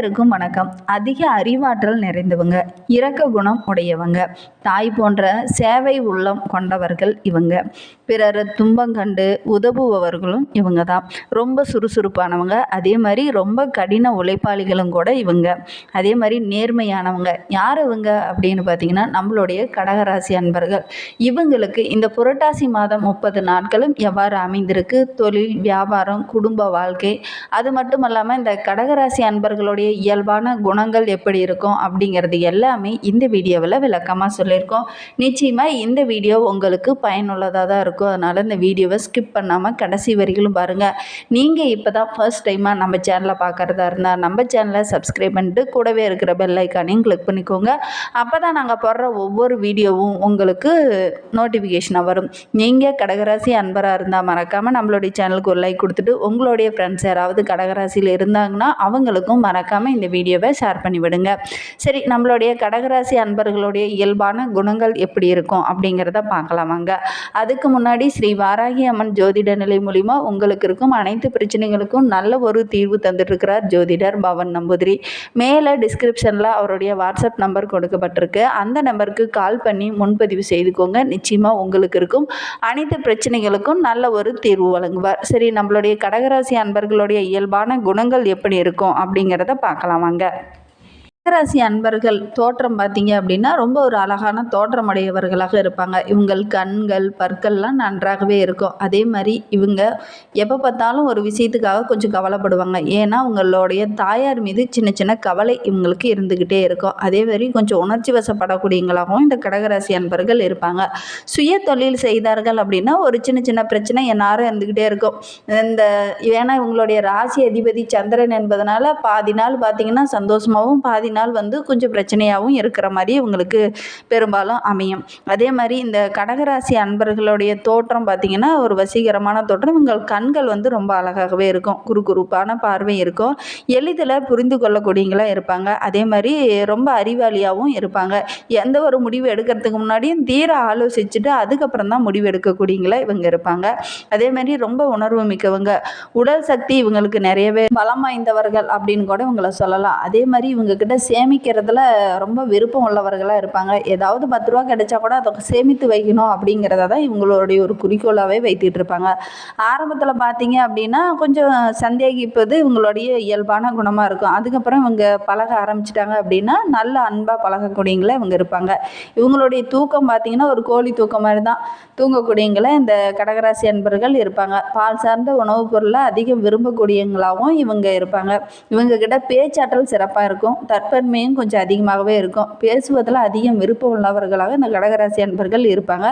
இருக்கும் வணக்கம். அதிக அறிவாற்றல் நிறைந்தவங்க இரக்க குணம் உடையவங்க தாய் போன்ற சேவை உள்ளம் கொண்டவர்கள் இவங்க. பிறர் துன்பம் கண்டு உதவுபவர்களும் இவங்க தான் ரொம்ப சுறுசுறுப்பானவங்க அதே மாதிரி ரொம்ப கடின உழைப்பாளிகளும் கூட இவங்க. அதே மாதிரி நேர்மையானவங்க. யார் இவங்க அப்படின்னு பார்த்தீங்கன்னா நம்மளுடைய கடகராசி அன்பர்கள். இவங்களுக்கு இந்த புரட்டாசி மாதம் முப்பது நாட்களும் எவ்வாறு அமைந்திருக்கு? தொழில் வியாபாரம் குடும்ப வாழ்க்கை. அது மட்டும் இல்லாமல் இந்த கடகராசி அன்பர்களுடைய இயல்பான குணங்கள் எப்படி இருக்கும் அப்படிங்கிறது எல்லாமே இந்த வீடியோவில் விளக்கமாக சொல்லியிருக்கோம். நிச்சயமாக இந்த வீடியோ உங்களுக்கு பயனுள்ளதாக தான் இருக்கும். அதனால் இந்த வீடியோவை ஸ்கிப் பண்ணாமல் கடைசி வரைகளும் பாருங்கள் நீங்கள் இப்போ தான் ஃபர்ஸ்ட் டைமாக நம்ம சேனலை பார்க்குறதா இருந்தால் நம்ம சேனலை சப்ஸ்கிரைப் பண்ணிட்டு கூடவே இருக்கிற பெல் ஐக்கானையும் கிளிக் பண்ணிக்கோங்க. அப்போ தான் நாங்கள் போடுற ஒவ்வொரு வீடியோவும் உங்களுக்கு நோட்டிஃபிகேஷனாக வரும். நீங்கள் கடகராசி அன்பராக இருந்தால் மறக்காமல் நம்மளுடைய சேனலுக்கு ஒரு லைக் கொடுத்துட்டு உங்களுடைய ஃப்ரெண்ட்ஸ் யாராவது கடகராசியில் இருந்தாங்கன்னா அவங்களுக்கும் மறக்காமல் இந்த வீடியோவை ஷேர் பண்ணி விடுங்க சரி நம்மளுடைய கடகராசி அன்பர்களுடைய இயல்பான குணங்கள் எப்படி இருக்கும் அப்படிங்கிறத பார்க்கலாம் வாங்க. அதுக்கு முன்னாடி ஸ்ரீ வாராகி அம்மன் ஜோதிட நிலை மூலிமா உங்களுக்கு இருக்கும் அனைத்து பிரச்சனைகளுக்கும் நல்ல ஒரு தீர்வு தந்துட்டுருக்கிறார் ஜோதிடர் பவன் நம்பூதிரி. மேலே டிஸ்கிரிப்ஷனில் அவருடைய வாட்ஸ்அப் நம்பர் கொடுக்கப்பட்டிருக்கு. அந்த நம்பருக்கு கால் பண்ணி முன்பதிவு செய்துக்கோங்க. நிச்சயமாக உங்களுக்கு இருக்கும் அனைத்து பிரச்சனைகளுக்கும் நல்ல ஒரு தீர்வு வழங்குவார். சரி நம்மளுடைய கடகராசி அன்பர்களுடைய இயல்பான குணங்கள் எப்படி இருக்கும் அப்படிங்கிறத பார்க்கலாம் வாங்க. கடகராசி அன்பர்கள் தோற்றம் பார்த்தீங்க அப்படின்னா ரொம்ப ஒரு அழகான தோற்றமுடையவர்களாக இருப்பாங்க. இவங்கள் கண்கள் பற்கள்லாம் நன்றாகவே இருக்கும். அதே மாதிரி இவங்க எப்போ பார்த்தாலும் ஒரு விஷயத்துக்காக கொஞ்சம் கவலைப்படுவாங்க. ஏன்னா உங்களுடைய தாயார் மீது சின்ன சின்ன கவலை இவங்களுக்கு இருந்துக்கிட்டே இருக்கும். அதே மாதிரி கொஞ்சம் உணர்ச்சி வசப்படக்கூடியவங்களாகவும் இந்த கடகராசி அன்பர்கள் இருப்பாங்க. சுய தொழில் செய்தார்கள் அப்படின்னா ஒரு சின்ன சின்ன பிரச்சனை என்னாரும் இருந்துக்கிட்டே இருக்கும். இந்த ஏன்னா இவங்களுடைய ராசி அதிபதி சந்திரன் என்பதனால பாதி நாள் பார்த்தீங்கன்னா சந்தோஷமாகவும் பாதி நாள் வந்து கொஞ்சம் பிரச்சனையாகவும் இருக்கிற மாதிரி இவங்களுக்கு பெரும்பாலும் அமையும். அதே மாதிரி இந்த கடகராசி அன்பர்களுடைய தோற்றம் பார்த்திங்கன்னா ஒரு வசீகரமான தோற்றம். இவங்கள் கண்கள் வந்து ரொம்ப அழகாகவே இருக்கும். குறுகுறுப்பான பார்வை இருக்கும். எளிதில் புரிந்து கொள்ளக்கூடியவங்களாக இருப்பாங்க. அதே மாதிரி ரொம்ப அறிவாளியாகவும் இருப்பாங்க. எந்த ஒரு முடிவு எடுக்கிறதுக்கு முன்னாடியும் தீர ஆலோசிச்சுட்டு அதுக்கப்புறம் தான் முடிவு எடுக்கக்கூடியங்களா இவங்க இருப்பாங்க. அதே மாதிரி ரொம்ப உணர்வு மிக்கவங்க. உடல் சக்தி இவங்களுக்கு நிறையவே பலம் வாய்ந்தவர்கள் அப்படின்னு கூட இவங்களை சொல்லலாம். அதே மாதிரி இவங்க கிட்ட சேமிக்கிறதுல ரொம்ப விருப்பம் உள்ளவர்களாக இருப்பாங்க. ஏதாவது பத்து ரூபா கிடைச்சா கூட அதை சேமித்து வைக்கணும் அப்படிங்கிறத தான் இவங்களுடைய ஒரு குறிக்கோளாகவே வைத்துட்டு இருப்பாங்க. ஆரம்பத்தில் பார்த்தீங்க அப்படின்னா கொஞ்சம் சந்தேகிப்பது இவங்களுடைய இயல்பான குணமாக இருக்கும். அதுக்கப்புறம் இவங்க பழக ஆரம்பிச்சிட்டாங்க அப்படின்னா நல்ல அன்பாக பழகக்கூடியங்களே இவங்க இருப்பாங்க. இவங்களுடைய தூக்கம் பார்த்தீங்கன்னா ஒரு கோழி தூக்கம் மாதிரி தான். தூங்கக்கூடியங்களே இந்த கடகராசி அன்பர்கள் இருப்பாங்க. பால் சார்ந்த உணவுப் பொருளை அதிகம் விரும்பக்கூடியவங்களாகவும் இவங்க இருப்பாங்க. இவங்க கிட்ட பேச்சாற்றல் சிறப்பாக இருக்கும். தற்பன்மையும் கொஞ்சம் அதிகமாகவே இருக்கும். பேசுவதில் அதிகம் விருப்பம் உள்ளவர்களாக இந்த கடகராசி அன்பர்கள் இருப்பாங்க.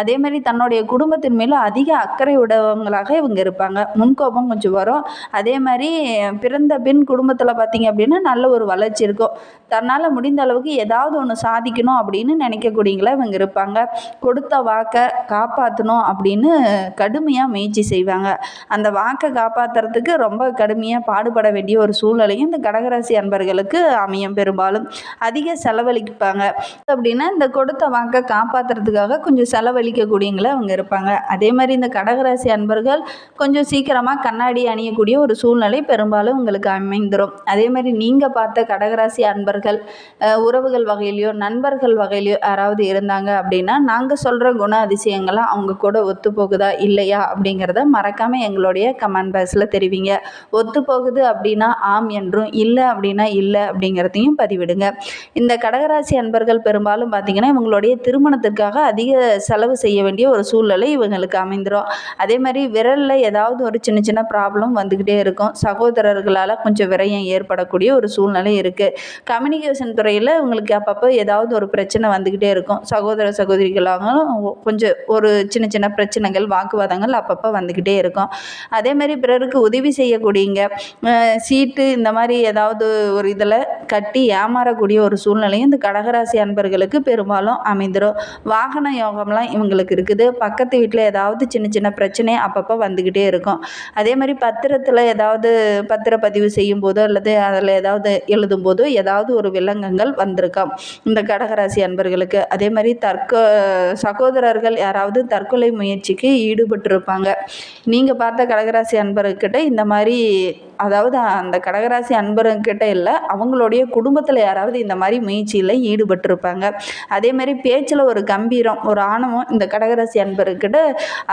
அதே மாதிரி தன்னுடைய குடும்பத்தின் மேலும் அதிக அக்கறை உடையவங்களாக இவங்க இருப்பாங்க. முன்கோபம் கொஞ்சம் வரும். அதே மாதிரி பிறந்த பின் குடும்பத்தில் பார்த்தீங்க அப்படின்னா நல்ல ஒரு வளர்ச்சி இருக்கும். தன்னால் முடிந்த அளவுக்கு ஏதாவது ஒன்று சாதிக்கணும் அப்படின்னு நினைக்கக்கூடியங்களா இவங்க இருப்பாங்க. கொடுத்த வாக்கை காப்பாற்றணும் அப்படின்னு கடுமையாக முயற்சி செய்வாங்க. அந்த வாக்கை காப்பாற்றுறதுக்கு ரொம்ப கடுமையாக பாடுபட வேண்டிய ஒரு சூழ்நிலையும் இந்த கடகராசி அன்பர்களுக்கு அமையும். பெரும்பாலும் அதிக செலவழிப்பாங்க. அப்படின்னா இந்த கொடுத்த வாக்கை காப்பாற்றுறதுக்காக கொஞ்சம் செலவழிக்கக்கூடியங்கள அவங்க இருப்பாங்க. அதே மாதிரி இந்த கடகராசி அன்பர்கள் கொஞ்சம் சீக்கிரமாக கண்ணாடி அணியக்கூடிய ஒரு சூழ்நிலை பெரும்பாலும் உங்களுக்கு அமைந்துடும் அதே மாதிரி நீங்கள் பார்த்த கடகராசி அன்பர்கள் உறவுகள் வகையிலையோ நண்பர்கள் வகையிலையோ யாராவது இருந்தாங்க அப்படின்னா நாங்கள் சொல்கிற குண அதிசயங்கள்லாம் அவங்க கூட ஒத்து போகுதா இல்லையா அப்படிங்கிறத மறக்காமல் எங்களுடைய கமெண்ட் பாக்ஸில் தெரிவிங்க. ஒத்து போகுது அப்படின்னா ஆம் என்றும் இல்லை அப்படின்னா இல்லை அப்படிங்கிறதையும் பதிவிடுங்க. இந்த கடகராசி அன்பர்கள் பெரும்பாலும் பார்த்திங்கன்னா இவங்களுடைய திருமணத்திற்காக அதிக செலவு செய்ய வேண்டிய ஒரு சூழ்நிலை இவங்களுக்கு அமைந்துடும் அதே மாதிரி விரலில் ஏதாவது ஒரு சின்ன சின்ன ப்ராப்ளம் வந்துக்கிட்டே இருக்கும். சகோதரர்களால் கொஞ்சம் விரயம் ஏற்படக்கூடிய ஒரு சூழ்நிலை இருக்குது கம்யூனிகேஷன் துறையில் இவங்களுக்கு அப்பப்போ ஏதாவது ஒரு பிரச்சனை வந்துக்கிட்டே இருக்கும். சகோதர சகோதரிகளாகவும் கொஞ்சம் ஒரு சின்ன சின்ன பிரச்சனைகள் வாக்குவாதங்கள் அப்பப்போ வந்துக்கிட்டே இருக்கும். அதே மாதிரி பிறருக்கு உதவி செய்யக்கூடியங்க. சீட்டு இந்த மாதிரி ஏதாவது ஒரு இதில் கட்டி ஏமாறக்கூடிய ஒரு சூழ்நிலையும் இந்த கடகராசி அன்பர்களுக்கு பெரும்பாலும் அமைந்துடும் வாகன யோகம்லாம் இவங்களுக்கு இருக்குது. பக்கத்து வீட்டில் ஏதாவது சின்ன சின்ன பிரச்சனை அப்பப்போ வந்துக்கிட்டே இருக்கும். அதே மாதிரி பத்திரத்தில் ஏதாவது பத்திர பதிவு செய்யும் போதோ அல்லது அதில் ஏதாவது எழுதும் போதோ ஏதாவது ஒரு வில்லங்கங்கள் வந்திருக்கும் இந்த கடகராசி அன்பர்களுக்கு. அதே மாதிரி தற்க சகோதரர்கள் யாராவது தற்கொலை முயற்சிக்கு ஈடுபட்டிருப்பாங்க. நீங்கள் பார்த்த கடகராசி அன்பர்கிட்ட இந்த மாதிரி அதாவது அந்த கடகராசி அன்பர்கிட்ட இல்லை அவங்களுடைய குடும்பத்தில் யாராவது இந்த மாதிரி முயற்சியில் ஈடுபட்டிருப்பாங்க. அதே மாதிரி பேச்சில் ஒரு கம்பீரம் ஒரு ஆணவம் இந்த கடகராசி அன்பர்கிட்ட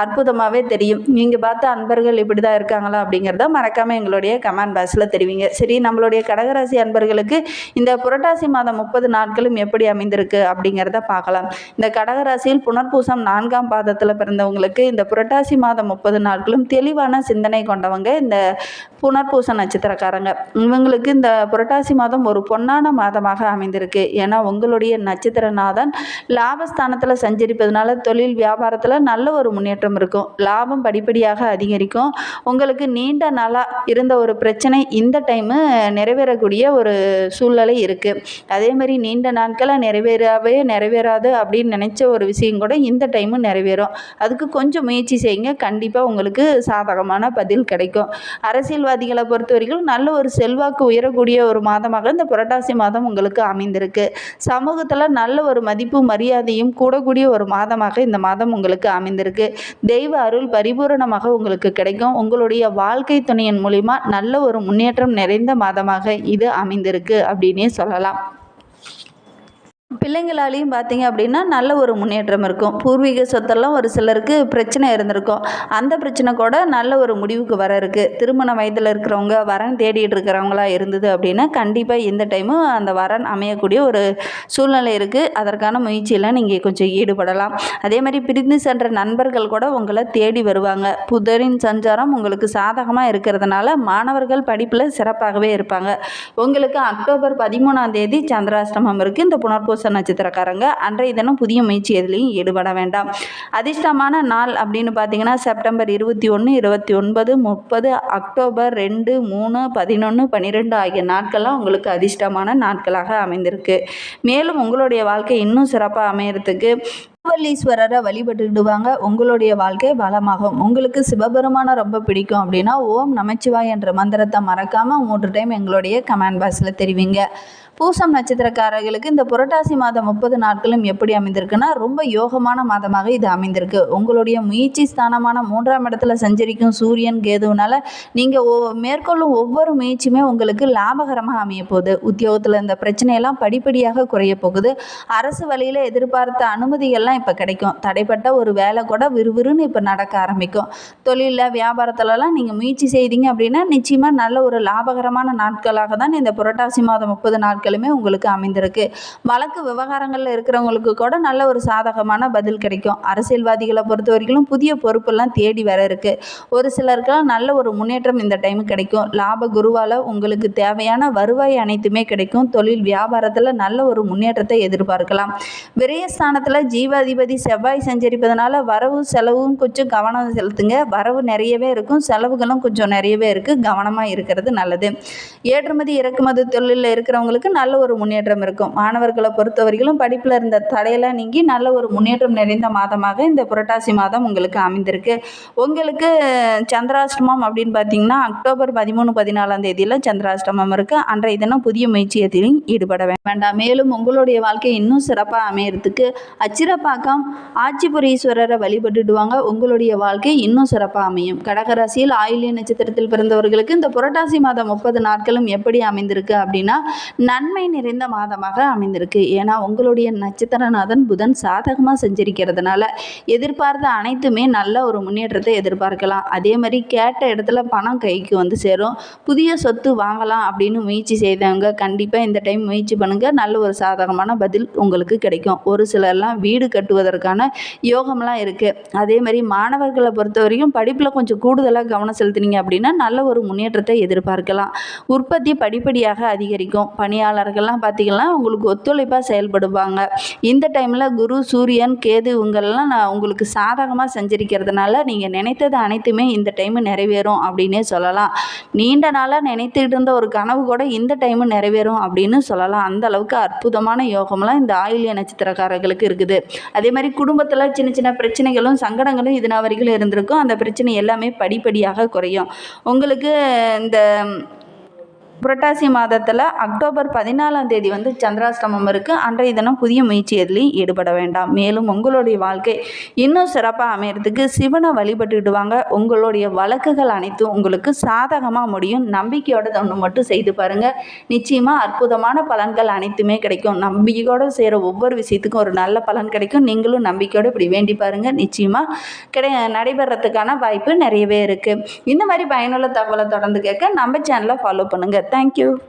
அற்புதமாகவே தெரியும். நீங்கள் பார்த்த அன்பர்கள் இப்படி தான் இருக்காங்களா அப்படிங்கிறத மறக்காமல் எங்களுடைய கமெண்ட் பாக்ஸில் தெரிவிங்க. சரி நம்மளுடைய கடகராசி அன்பர்களுக்கு இந்த புரட்டாசி மாதம் முப்பது நாட்களும் எப்படி அமைந்திருக்கு அப்படிங்கிறத பார்க்கலாம். இந்த கடகராசியில் புனர்பூசம் நான்காம் பாதத்தில் பிறந்தவங்களுக்கு இந்த புரட்டாசி மாதம் முப்பது நாட்களும் தெளிவான சிந்தனை கொண்டவங்க. இந்த புனர் புனர்பூச நட்சத்திரக்காரங்க. இவங்களுக்கு இந்த புரட்டாசி மாதம் ஒரு பொன்னான மாதமாக அமைந்திருக்கு. ஏன்னா உங்களுடைய நட்சத்திரநாதன் லாபஸ்தானத்தில் சஞ்சரிப்பதனால தொழில் வியாபாரத்தில் நல்ல ஒரு முன்னேற்றம் இருக்கும். லாபம் படிப்படியாக அதிகரிக்கும். உங்களுக்கு நீண்ட நாளாக இருந்த ஒரு பிரச்சனை இந்த டைமு நிறைவேறக்கூடிய ஒரு சூழ்நிலை இருக்குது அதே மாதிரி நீண்ட நாட்களாக நிறைவேறவே நிறைவேறாது அப்படின்னு நினச்ச ஒரு விஷயம் கூட இந்த டைமு நிறைவேறும். அதுக்கு கொஞ்சம் முயற்சி செய்யுங்க. கண்டிப்பாக உங்களுக்கு சாதகமான பதில் கிடைக்கும். அரசியல்வாதிகளை பொறுத்த வரைக்கும் நல்ல ஒரு செல்வாக்கு உயரக்கூடிய ஒரு மாதமாக இந்த புரட்டாசி மாதம் உங்களுக்கு அமைந்திருக்கு. சமூகத்தில் நல்ல ஒரு மதிப்பு மரியாதையும் கூடக்கூடிய ஒரு மாதமாக இந்த மாதம் உங்களுக்கு அமைந்திருக்கு. தெய்வ அருள் பரிபூரணமாக உங்களுக்கு கிடைக்கும். உங்களுடைய வாழ்க்கை துணையின் மூலிமா நல்ல ஒரு முன்னேற்றம் நிறைந்த மாதமாக இது அமைந்திருக்கு அப்படின்னே சொல்லலாம். பிள்ளைங்களாலேயும் பார்த்தீங்க அப்படின்னா நல்ல ஒரு முன்னேற்றம் இருக்கும். பூர்வீக சொத்தெல்லாம் ஒரு சிலருக்கு பிரச்சனை இருந்திருக்கும். அந்த பிரச்சனை கூட நல்ல ஒரு முடிவுக்கு வர இருக்குது திருமண வயதில் இருக்கிறவங்க வரன் தேடிட்டு இருக்கிறவங்களா இருந்தது அப்படின்னா கண்டிப்பாக இந்த டைமும் அந்த வரன் அமையக்கூடிய ஒரு சூழ்நிலை இருக்குது அதற்கான முயற்சியில் நீங்கள் கொஞ்சம் ஈடுபடலாம். அதே மாதிரி பிரிந்து சென்ற நண்பர்கள் கூட உங்களை தேடி வருவாங்க. புதரின் சஞ்சாரம் உங்களுக்கு சாதகமாக இருக்கிறதுனால மாணவர்கள் படிப்பில் சிறப்பாகவே இருப்பாங்க. உங்களுக்கு அக்டோபர் பதிமூணாம் தேதி சந்திராஷ்டமம் இருக்குது இந்த புனர்பூச நட்சத்திரக்காரங்க. அன்றைய தினம் புதிய முயற்சி எதுலேயும் ஈடுபட வேண்டாம். அதிர்ஷ்டமான நாள் அப்படின்னு பார்த்தீங்கன்னா செப்டம்பர் இருபத்தி ஒன்று இருபத்தி ஒன்பது முப்பது அக்டோபர் ரெண்டு மூணு பதினொன்று பன்னிரெண்டு ஆகிய நாட்கள்லாம் உங்களுக்கு அதிர்ஷ்டமான நாட்களாக அமைந்திருக்கு. மேலும் உங்களுடைய வாழ்க்கை இன்னும் சிறப்பாக அமையறதுக்கு திருவல்லீஸ்வரரை வழிபட்டுடுவாங்க. உங்களுடைய வாழ்க்கை வளமாகும். உங்களுக்கு சிவபெருமானை ரொம்ப பிடிக்கும் அப்படின்னா ஓம் நமச்சிவாய் என்ற மந்திரத்தை மறக்காமல் மூன்று டைம் எங்களுடைய கமெண்ட் பாக்ஸில் தெரிவிங்க. பூசம் நட்சத்திரக்காரர்களுக்கு இந்த புரட்டாசி மாதம் முப்பது நாட்களும் எப்படி அமைந்திருக்குன்னா ரொம்ப யோகமான மாதமாக இது அமைந்திருக்கு. உங்களுடைய முயற்சி ஸ்தானமான மூன்றாம் இடத்துல சஞ்சரிக்கும் சூரியன் கேதுனால நீங்கள் மேற்கொள்ளும் ஒவ்வொரு முயற்சியுமே உங்களுக்கு லாபகரமாக அமைய போகுது. உத்தியோகத்தில் இந்த பிரச்சனையெல்லாம் படிப்படியாக குறைய போகுது. அரசு வழியில் எதிர்பார்த்த அனுமதிகள்லாம் இப்போ கிடைக்கும். தடைப்பட்ட ஒரு வேலை கூட விறுவிறுன்னு இப்போ நடக்க ஆரம்பிக்கும். தொழிலில் வியாபாரத்துலலாம் நீங்கள் முயற்சி செய்தீங்க அப்படின்னா நிச்சயமாக நல்ல ஒரு லாபகரமான நாட்களாக தான் இந்த புரட்டாசி மாதம் முப்பது நாட்களுமே உங்களுக்கு அமைந்திருக்கு. வழக்கு விவகாரங்களில் இருக்கிறவங்களுக்கு கூட நல்ல ஒரு சாதகமான பதில் கிடைக்கும். அரசியல்வாதிகளை பொறுத்த வரைக்கும் புதிய பொறுப்பெல்லாம் தேடி வர இருக்கு. ஒரு சிலருக்கெல்லாம் நல்ல ஒரு முன்னேற்றம் இந்த டைம் கிடைக்கும். லாப குருவால் உங்களுக்கு தேவையான வருவாய் அனைத்துமே கிடைக்கும். தொழில் வியாபாரத்தில் நல்ல ஒரு முன்னேற்றத்தை எதிர்பார்க்கலாம். விரயஸ்தானத்தில் அதிபதி செவ்வாய் சஞ்சரிப்பதனால வரவு செலவும் கொஞ்சம் கவனம் செலுத்துங்க. வரவு நிறையவே இருக்கும். செலவுகளும் கொஞ்சம் நிறையவே இருக்குது கவனமாக இருக்கிறது நல்லது. ஏற்றுமதி இறக்குமதி தொழிலில் இருக்கிறவங்களுக்கு நல்ல ஒரு முன்னேற்றம் இருக்கும். மாணவர்களை பொறுத்தவரையிலும் படிப்பில் இருந்த தடையெல்லாம் நீங்கி நல்ல ஒரு முன்னேற்றம் நிறைந்த மாதமாக இந்த புரட்டாசி மாதம் உங்களுக்கு அமைந்திருக்கு. உங்களுக்கு சந்திராஷ்டமம் அப்படின்னு பார்த்தீங்கன்னா அக்டோபர் பதிமூணு பதினாலாம் தேதியில் சந்திராஷ்டமம் இருக்குது அன்றைய தினம் புதிய முயற்சியத்திலும் ஈடுபட வேண்டாம். மேலும் உங்களுடைய வாழ்க்கை இன்னும் சிறப்பாக அமையறதுக்கு அச்சிரப்பாக்கம் ஆட்சிபுரீஸ்வரரை வழிபட்டுடுவாங்க. உங்களுடைய வாழ்க்கை இன்னும் சிறப்பாக அமையும். கடகராசியில் ஆயுள்ய நட்சத்திரத்தில் பிறந்தவர்களுக்கு இந்த புரட்டாசி மாதம் முப்பது நாட்களும் எப்படி அமைந்திருக்கு அப்படின்னா நன்மை நிறைந்த மாதமாக அமைந்திருக்கு. ஏன்னா உங்களுடைய நட்சத்திரநாதன் புதன் சாதகமாக செஞ்சிருக்கிறதுனால எதிர்பார்த்த அனைத்துமே நல்ல ஒரு முன்னேற்றத்தை எதிர்பார்க்கலாம். அதே மாதிரி கேட்ட இடத்துல பணம் கைக்கு வந்து சேரும். புதிய சொத்து வாங்கலாம் அப்படின்னு முயற்சி செய்தவங்க கண்டிப்பாக இந்த டைம் முயற்சி பண்ணுங்கள் நல்ல ஒரு சாதகமான பதில் உங்களுக்கு கிடைக்கும். ஒரு சிலர்லாம் வீடு கட்டுவதற்கான யோகம்லாம் இருக்குது அதே மாதிரி மாணவர்களை பொறுத்த வரைக்கும் படிப்பில் கொஞ்சம் கூடுதலாக கவனம் செலுத்துனீங்க அப்படின்னா நல்ல ஒரு முன்னேற்றத்தை எதிர்பார்க்கலாம். உற்பத்தி படிப்படியாக அதிகரிக்கும். பணியாளர்கள்லாம் பார்த்திங்கன்னா உங்களுக்கு ஒத்துழைப்பாக செயல்படுவாங்க. இந்த டைமில் குரு சூரியன் கேது இவங்கெல்லாம் நான் உங்களுக்கு சாதகமாக செஞ்சிருக்கிறதுனால நீங்கள் நினைத்தது அனைத்துமே இந்த டைமு நிறைவேறும் அப்படின்னே சொல்லலாம். நீண்ட நாளாக நினைத்துக்கிட்டு இருந்த ஒரு கனவு கூட இந்த டைமு நிறைவேறும் அப்படின்னு சொல்லலாம். அந்த அளவுக்கு அற்புதமான யோகம்லாம் இந்த ஆயுள்ய நட்சத்திரக்காரர்களுக்கு இருக்குது. அதே மாதிரி குடும்பத்தில் சின்ன சின்ன பிரச்சனைகளும் சங்கடங்களும் இது நான் வரைக்கும் இருந்திருக்கும். அந்த பிரச்சனை எல்லாமே படிப்படியாக குறையும். உங்களுக்கு இந்த புரட்டாசி மாதத்தில் அக்டோபர் பதினாலாம் தேதி வந்து சந்திராஷ்டமம் இருக்குது அன்றைய தினம் புதிய முயற்சி எதுலையும் ஈடுபட வேண்டாம். மேலும் உங்களுடைய வாழ்க்கை இன்னும் சிறப்பாக அமையறதுக்கு சிவனை வழிபட்டுக்கிட்டு வாங்க உங்களுடைய வழக்குகள் அனைத்தும் உங்களுக்கு சாதகமாக முடியும். நம்பிக்கையோட ஒன்று மட்டும் செய்து பாருங்கள் நிச்சயமாக அற்புதமான பலன்கள் அனைத்துமே கிடைக்கும். நம்பிக்கையோடு செய்கிற ஒவ்வொரு விஷயத்துக்கும் ஒரு நல்ல பலன் கிடைக்கும். நீங்களும் நம்பிக்கையோடு இப்படி வேண்டி பாருங்கள் நிச்சயமாக கிடை நடைபெறத்துக்கான வாய்ப்பு நிறையவே இருக்குது இந்த மாதிரி பயனுள்ள தகவலை தொடர்ந்து கேட்க நம்ம சேனலை ஃபாலோ பண்ணுங்கள் thank you.